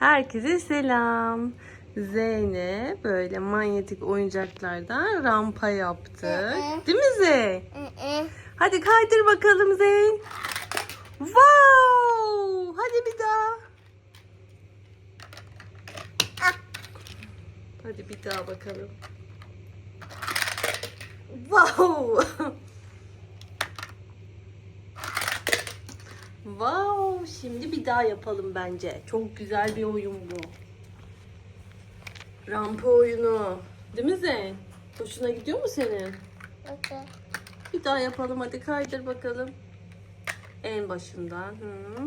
Herkese selam. Zeynep böyle manyetik oyuncaklardan rampa yaptı. Değil mi? Hı-hı. Hadi kaydır bakalım Zeyn. Wow! Hadi bir daha. Ah. Hadi bir daha bakalım. Wow! wow! Şimdi bir daha yapalım bence. Çok güzel bir oyun bu. Rampa oyunu. Değil mi Zeyn? Hoşuna gidiyor mu senin? Okey. Bir daha yapalım hadi kaydır bakalım. En başından. Hı.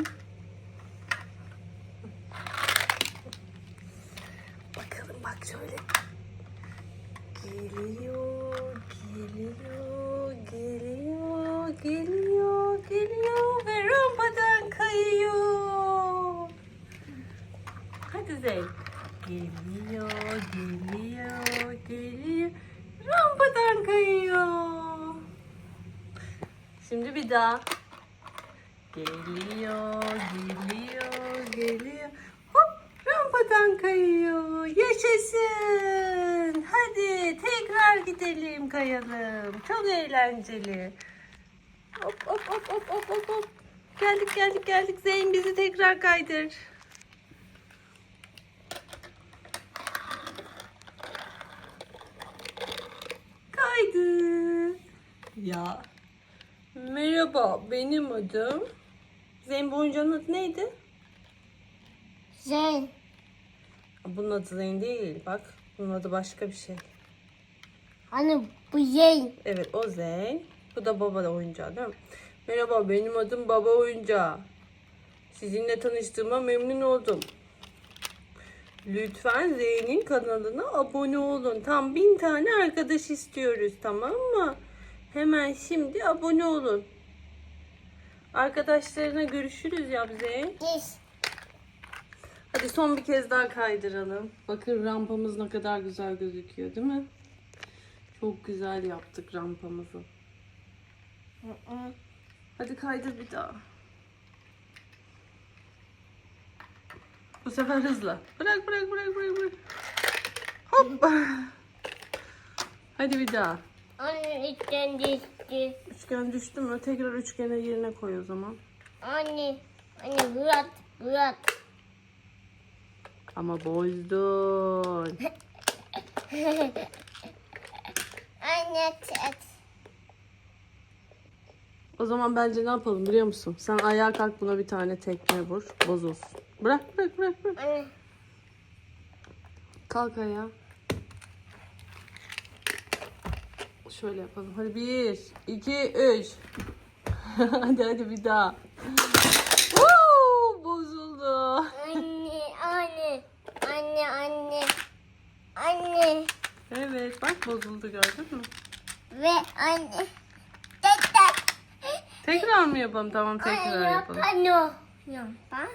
Bakalım bak şöyle. Geliyor, geliyor, Zeyn. Geliyor, geliyor, geliyor. Rampadan kayıyor. Şimdi bir daha. Geliyor, geliyor, geliyor. Hop, rampadan kayıyor. Yaşasın. Hadi tekrar gidelim kayalım. Çok eğlenceli. Hop hop hop hop hop hop. Geldik geldik geldik. Zeyn bizi tekrar kaydır. Ya. Merhaba, benim adım. Zeyn bu oyuncağın adı neydi? Zeyn. Bunun adı Zeyn değil. Bak, bunun adı başka bir şey. Hani bu Zeyn. Evet, o Zeyn. Bu da baba da oyuncağı değil mi? Merhaba, benim adım Baba Oyuncağı. Sizinle tanıştığıma memnun oldum. Lütfen Zeyn'in kanalına abone olun. Tam bin tane arkadaş istiyoruz, tamam mı? Hemen şimdi abone olun. Arkadaşlarına görüşürüz ya Zeyn. Yes. Hadi son bir kez daha kaydıralım. Bakın rampamız ne kadar güzel gözüküyor değil mi? Çok güzel yaptık rampamızı. Hadi kaydır bir daha. Bu sefer hızlı. Bırak bırak bırak bırak bırak. Hoppa. Hadi bir daha. Anne içten düştü. Üçgen düştü mü? Tekrar üçgene yerine koy o zaman. Anne. Anne bırak. Bırak. Ama bozdun. Anne tet. O zaman bence ne yapalım biliyor musun? Sen ayağa kalk buna bir tane tekme vur. Bozulsun. Bırak bırak bırak bırak. Anne. Kalk ayağa. Şöyle yapalım. Hadi bir, iki, üç. hadi hadi bir daha. Woo! Bozuldu. Anne. Anne. Anne. Anne. Anne. Evet bak bozuldu gördün mü? Ve anne. Tet. Tekrar mı yapalım? Tamam tekrar yapalım. yapano. Yapa.